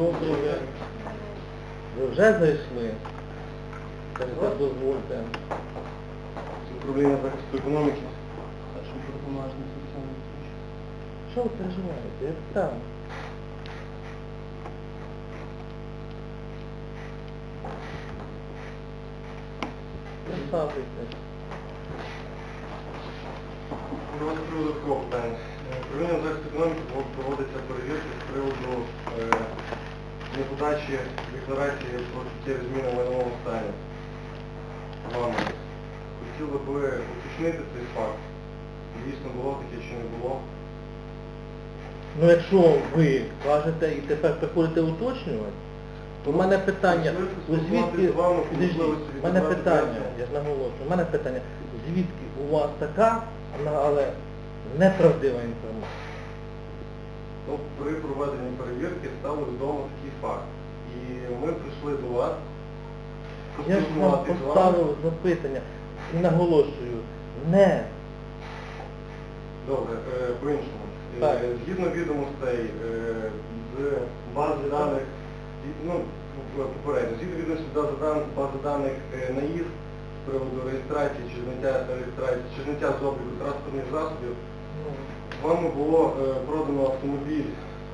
Добре. Ви вже зайшли? Так, дозвольте. Управління захисту економіки. Що ви переживаєте? Я там. Присаджуйтесь. До вас приводу такого питання. Е, Управління захисту економіки проводиться перевірка з приводу неподачі декларації про суттєві зміни в майновому стані. Вами. Хотіли би уточнити цей факт. Дійсно було таке чи не було. Ну якщо ви кажете і тепер приходите уточнювати, то в мене питання, ви звідки, в мене питання, я ж наголошую, в мене питання, звідки у вас така, але неправдива інформація? Ну, при проведенні перевірки стало відомо такий факт. І ми прийшли до вас Я ж вам з вами. поставив запитання і наголошую, не Добре, е, по-іншому. Е, Так. Згідно відомостей е, з бази даних, і- ну, попередньо, згідно відомостей з бази даних, бази даних е, НАІС з приводу реєстрації чи зняття реєстрації, чи зняття з обліку транспортних засобів, ну, вами було е, продано автомобіль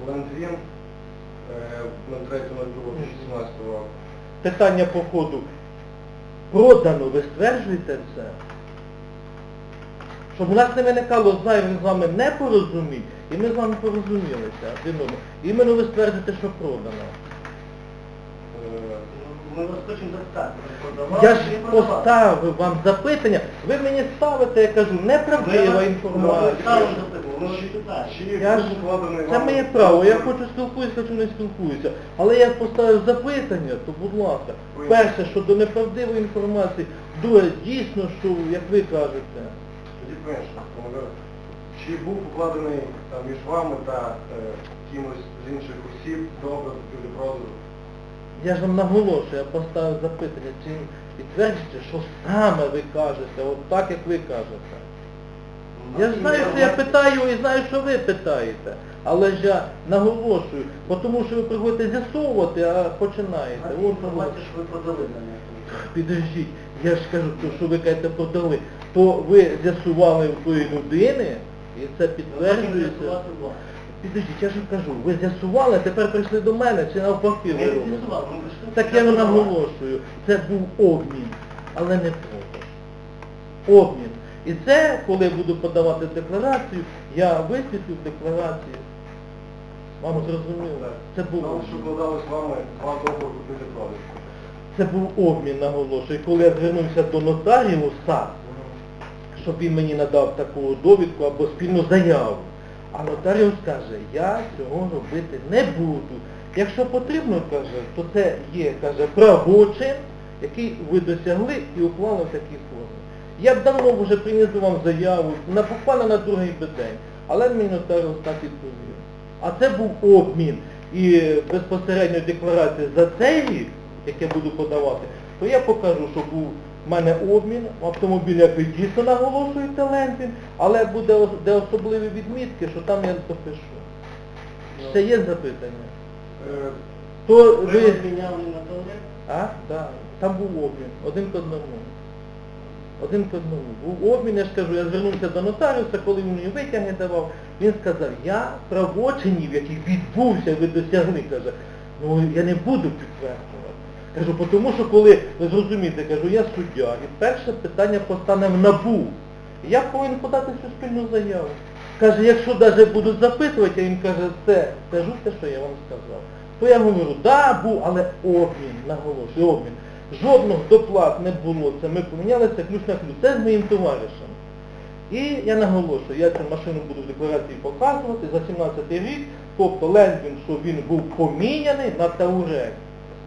Лендвін на 3.02.2017 року. питання по ходу. Продано, ви стверджуєте це? Щоб у нас не виникало зайвих з вами непорозумінь, і ми з вами порозумілися. Іменно ви стверджуєте, що продано. Е, Ми вас хочемо запитати, Я ж не поставив вам запитання, ви мені ставите, я кажу, неправдива Ми інформація. Я ж, складений це вам моє право, я хочу спілкуюся, хочу не спілкуюся. Але я поставив запитання, то будь ласка. Ви- Перше, щодо неправдивої інформації, друге, дійсно, що, як ви кажете, Тоді перше, Володимир, чи був укладений там, між вами та е, кимось з інших осіб договір купівлі-продажу? я ж вам наголошую, я поставив запитання, чи підтверджуєте, що саме ви кажете, от так, як ви кажете. Я ж знаю, що я питаю і знаю, що ви питаєте. Але ж я наголошую, бо тому що ви приходите з'ясовувати, а починаєте. А От, що ви продали на неї. Підождіть, я ж кажу, то, що ви кажете продали, то ви з'ясували в тої людини, і це підтверджується. Підождіть, я ж кажу, ви з'ясували, тепер прийшли до мене, чи навпаки ви робите? Так я наголошую, це був обмін, але не продаж. Обмін. І це, коли я буду подавати декларацію, я висвітлю в декларації. Вам зрозуміло? Це був Тому що вкладали з вами два договори купівлі-продажу. Це був обмін, наголошую. І коли я звернувся до нотаріуса, щоб він мені надав таку довідку або спільну заяву. А нотаріус каже, я цього робити не буду. Якщо потрібно, каже, то це є, каже, правочин, який ви досягли і уклали в такій формі. Я б давно вже приніс вам заяву, на, буквально на другий би день, але мені нотаріус так відповів. А це був обмін. І безпосередньо декларація за цей рік, як я буду подавати, то я покажу, що був в мене обмін, автомобіль, як ви дійсно наголошуєте, Ленфін, але буде де особливі відмітки, що там я допишу. Ще є запитання? Е, То Ви розміняли на? А? Так. Там був обмін. Один к одному. Один к одному. Був обмін, я ж кажу, я звернувся до нотаріуса, коли він мені витяги давав. Він сказав, я правочинів, яких відбувся, ви досягли, каже, ну я не буду підтверджувати. Кажу, «Бо тому що коли, ви зрозумієте, кажу, я суддя, і перше питання постане в НАБУ. Я повинен подати цю спільну заяву. Каже, якщо навіть будуть запитувати, я їм каже, це, скажу те, що я вам сказав. То я говорю, да, був, але обмін, наголошую, обмін. Жодних доплат не було, це ми помінялися ключ на ключ. Це з моїм товаришем. І я наголошую, я цю машину буду в декларації показувати за 17 рік, тобто Лендвін, що він був поміняний на Таурек.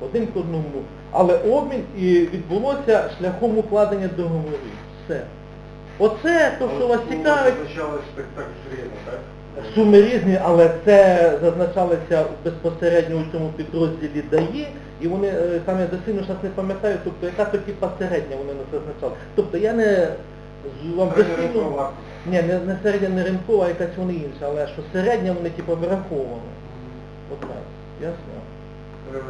Один к одному. Але обмін і відбулося шляхом укладення договорів. Все. Оце то, що вас цікавить. Зазначалось так, так так? Суми різні, але це зазначалося безпосередньо у цьому підрозділі ДАІ, і вони е, там я дослідно зараз не пам'ятаю, тобто яка то типа середня вони нас зазначали. Тобто я не вам вартість. Ні, не, не середня не ринкова, а якась вони інша, але що середня вони типу вираховували. От так, ясно. Е,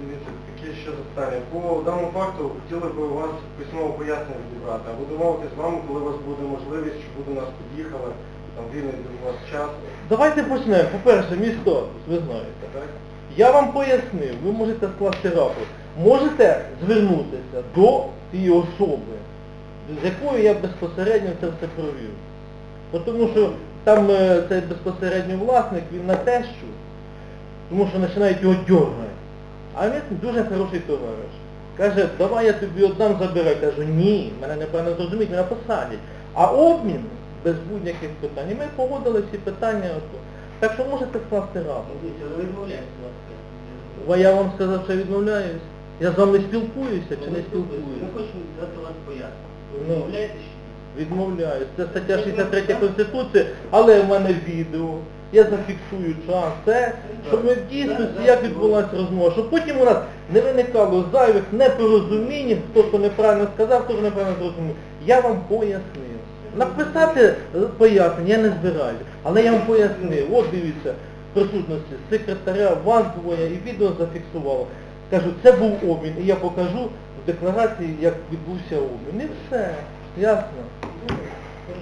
Дивіться, таке ще запитання. По даному факту хотіли б у вас письмове пояснення відібрати, або домовитись з вами, коли у вас буде можливість, щоб ви до нас під'їхали, там вільний для вас час. Давайте почнемо. По-перше, статус, ви знаєте. Так? Я вам пояснив, ви можете скласти рапорт. Можете звернутися до тієї особи, з якою я безпосередньо це все провів. Тому що там е, цей безпосередньо власник, він на тещу, тому що починають його дергати. А він дуже хороший товариш. Каже, давай я тобі однам забирай. Кажу, ні, мене неправильно зрозуміють, мене посадять. А обмін без будь-яких питань. І ми погодили всі питання. Так що можете будь ласка. А я вам сказав, що я відмовляюсь. Я з вами спілкуюся чи не Ми спілкуюся? хочемо дати вас пояснення. Ну. відмовляєтесь? Відмовляюсь. Це стаття 63 Конституції, але в мене відео. Я зафіксую час, це, щоб ми в дійсності, як відбулася розмова, щоб потім у нас не виникало зайвих непорозумінь, хто що неправильно сказав, хто що неправильно зрозумів. Я вам пояснив. Написати е, пояснення я не збираю, але я вам пояснив. От дивіться, присутності секретаря, вас двоє, і відео зафіксувало. Кажу, це був обмін, і я покажу в декларації, як відбувся обмін. І все. Ясно?